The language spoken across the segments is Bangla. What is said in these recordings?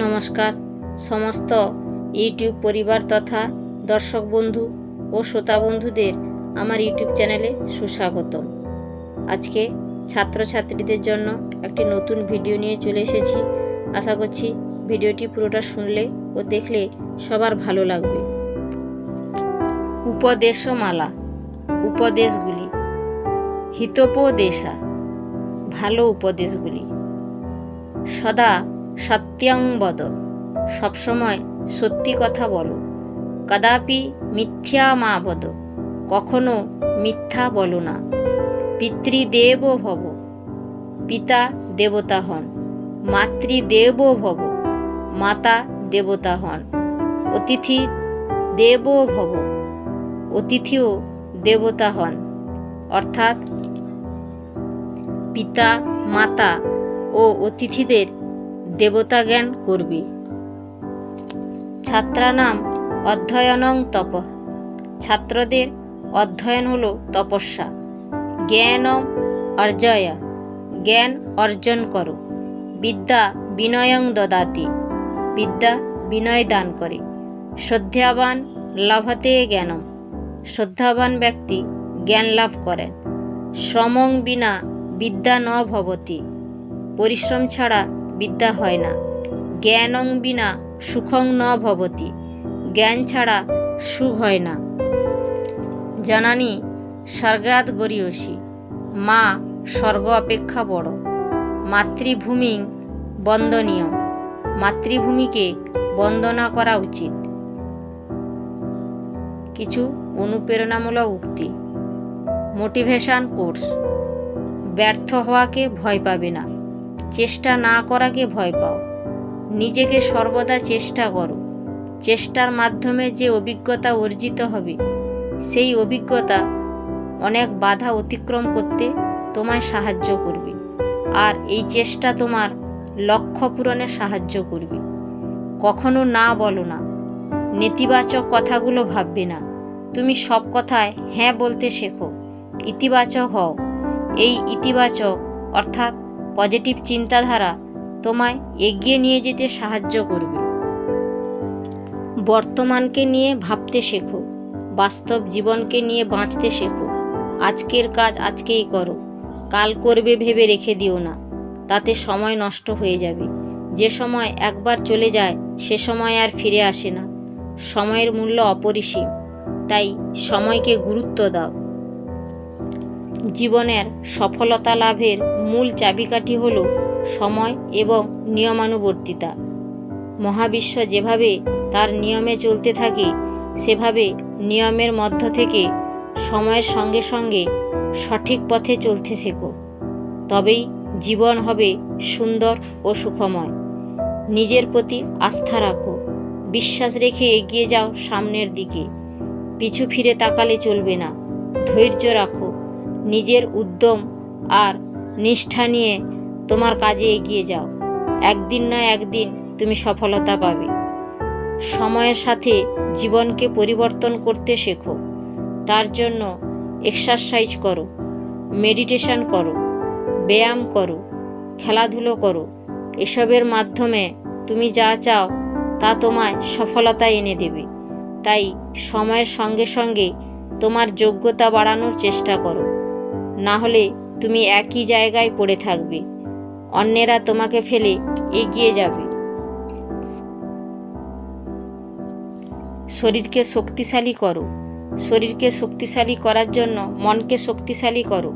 নমস্কার। সমস্ত ইউটিউব পরিবার তথা দর্শক বন্ধু ও শ্রোতা বন্ধুদের আমার ইউটিউব চ্যানেলে সুস্বাগতম। আজকে ছাত্রছাত্রীদের জন্য একটি নতুন ভিডিও নিয়ে চলে এসেছি। আশা করছি ভিডিওটি পুরোটা শুনলে ও দেখলে সবার ভালো লাগবে। উপদেশমালা, উপদেশগুলি, হিতোপদেশা, ভালো উপদেশগুলি। সদা সত্যং বদ। সবসময় সত্যি কথা বলো। কদাপি মিথ্যা মা বদ। কখনো মিথ্যা বলো না। পিতৃদেব ভব। পিতা দেবতা হন। মাতৃদেব ভব। মাতা দেবতা হন। অতিথি দেব ভব। অতিথিও দেবতা হন। অর্থাৎ পিতা, মাতা ও অতিথিদের দেবতা জ্ঞান করবে। ছাত্রানাম অধ্যয়নং তপ। ছাত্রদের অধ্যয়ন হলো তপস্যা। জ্ঞানম অর্জয়া। জ্ঞান অর্জন করো। বিদ্যা বিনয়ং দদাতি। বিদ্যা বিনয় দান করে। শ্রদ্ধাবান লভতে জ্ঞানম। শ্রদ্ধাবান ব্যক্তি জ্ঞান লাভ করেন। শ্রমং বিনা বিদ্যা ন পরিশ্রম ছাড়া বিদ্যা হয় না। জ্ঞানং বিনা সুখং ন ভবতি। জ্ঞান ছাড়া সুখ হয় না। জানানি স্বর্গাৎ গরিয়সী। মা, স্বর্গ অপেক্ষা বড়। মাতৃভূমি বন্দনীয়। মাতৃভূমিকে বন্দনা করা উচিত। কিছু অনুপ্রেরণামূলক উক্তি। Motivation course. ব্যর্থ হওয়াকে ভয় পাবে না। চেষ্টা না করাকে ভয় পাও। নিজেকে সর্বদা চেষ্টা করো। চেষ্টার মাধ্যমে যে অভিজ্ঞতা অর্জিত হবে, সেই অভিজ্ঞতা অনেক বাধা অতিক্রম করতে তোমায় সাহায্য করবে। আর এই চেষ্টা তোমার লক্ষ্য পূরণে সাহায্য করবে। কখনো না বলো না। নেতিবাচক কথাগুলো ভাববে না। তুমি সব কথায় হ্যাঁ বলতে শেখো। ইতিবাচক হও। এই ইতিবাচক অর্থাৎ পজিটিভ চিন্তাধারা তোমায় এগিয়ে নিয়ে যেতে সাহায্য করবে। বর্তমানকে নিয়ে ভাবতে শেখো, বাস্তব জীবনকে নিয়ে বাঁচতে শেখো। আজকের কাজ আজকেই করো, কাল করবে ভেবে রেখে দিও না, তাতে সময় নষ্ট হয়ে যাবে। যে সময় একবার চলে যায়, সে সময় আর ফিরে আসে না। সময়ের মূল্য অপরিসীম, তাই সময়কে গুরুত্ব দাও। জীবনের সফলতা লাভের মূল চাবিকাঠি হল সময় এবং নিয়মানুবর্তিতা। মহাবিশ্ব যেভাবে তার নিয়মে চলতে থাকে, সেভাবে নিয়মের মধ্য থেকে সময়ের সঙ্গে সঙ্গে সঠিক পথে চলতে শেখো। তবেই জীবন হবে সুন্দর ও সুখময়। নিজের প্রতি আস্থা রাখো। বিশ্বাস রেখে এগিয়ে যাও সামনের দিকে। পিছু ফিরে তাকালে চলবে না। ধৈর্য রাখো। নিজের উদ্যম আর নিষ্ঠা নিয়ে তোমার কাজে এগিয়ে যাও। একদিন না একদিন তুমি সফলতা পাবে। সময়ের সাথে জীবনকে পরিবর্তন করতে শেখো। তার জন্য এক্সারসাইজ করো মেডিটেশন করো, ব্যায়াম করো, খেলাধুলো করো। এসবের মাধ্যমে তুমি যা চাও তা তোমায় সফলতা এনে দেবে। তাই সময়ের সঙ্গে সঙ্গে তোমার যোগ্যতা বাড়ানোর চেষ্টা করো। না হলে তুমি একই জায়গায় পড়ে থাকবে। অন্যেরা তোমাকে ফেলে এগিয়ে যাবে। শরীরকে শক্তিশালী করো। শরীরকে শক্তিশালী করার জন্য মনকে শক্তিশালী করো।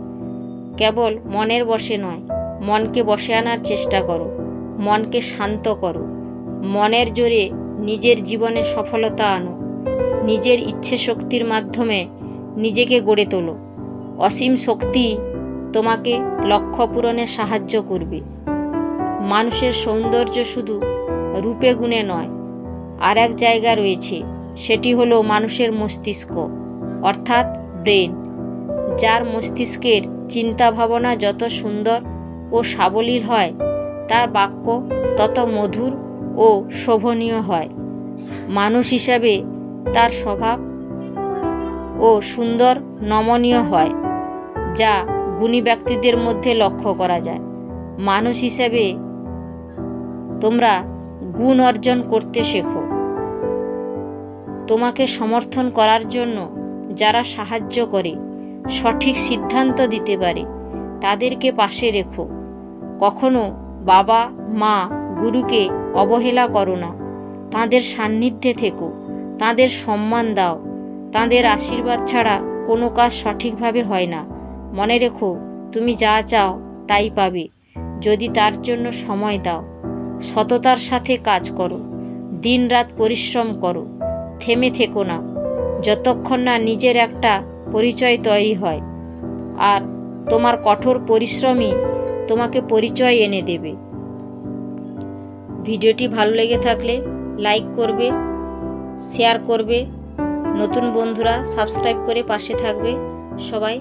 কেবল মনের বসে নয়, মনকে বসে আনার চেষ্টা করো। মনকে শান্ত করো। মনের জোরে নিজের জীবনে সফলতা আনো। নিজের ইচ্ছে শক্তির মাধ্যমে নিজেকে গড়ে তোলো। অসীম শক্তি তোমাকে লক্ষ্য পূরণে সাহায্য করবে। মানুষের সৌন্দর্য শুধু রূপে গুণে নয় আর এক জায়গা রয়েছে, সেটি হলো মানুষের মস্তিষ্ক, অর্থাৎ ব্রেন, যার মস্তিষ্কের চিন্তা ভাবনা যত সুন্দর ও সাবলীল হয়, তার বাক্য তত মধুর ও শোভনীয় হয়। মানুষ হিসাবে তার স্বভাব ও সুন্দর নমনীয় হয়। যা গুণী ব্যক্তিদের মধ্যে লক্ষ্য করা যায়। মানুষ হিসেবে তোমরা গুণ অর্জন করতে শেখো। তোমাকে সমর্থন করার জন্য যারা সাহায্য করে, সঠিক সিদ্ধান্ত দিতে পারে, তাদেরকে পাশে রেখো। কখনো বাবা, মা, গুরুকে অবহেলা করো না। তাঁদের সান্নিধ্যে থেকো, তাঁদের সম্মান দাও। তাঁদের আশীর্বাদ ছাড়া কোনো কাজ সঠিকভাবে হয় না। মনে রেখো, তুমি যা চাও তাই পাবে। যদি তার জন্য সময় দাও, সততার সাথে কাজ করো, দিনরাত পরিশ্রম করো, থেমে থেকো না, যতক্ষণ না নিজের একটা পরিচয় তৈরি হয়। আর তোমার কঠোর পরিশ্রমই তোমাকে পরিচয় এনে দেবে। ভিডিওটি ভালো লেগে থাকলে লাইক করবে, শেয়ার করবে। নতুন বন্ধুরা সাবস্ক্রাইব করে পাশে থাকবে। সবাই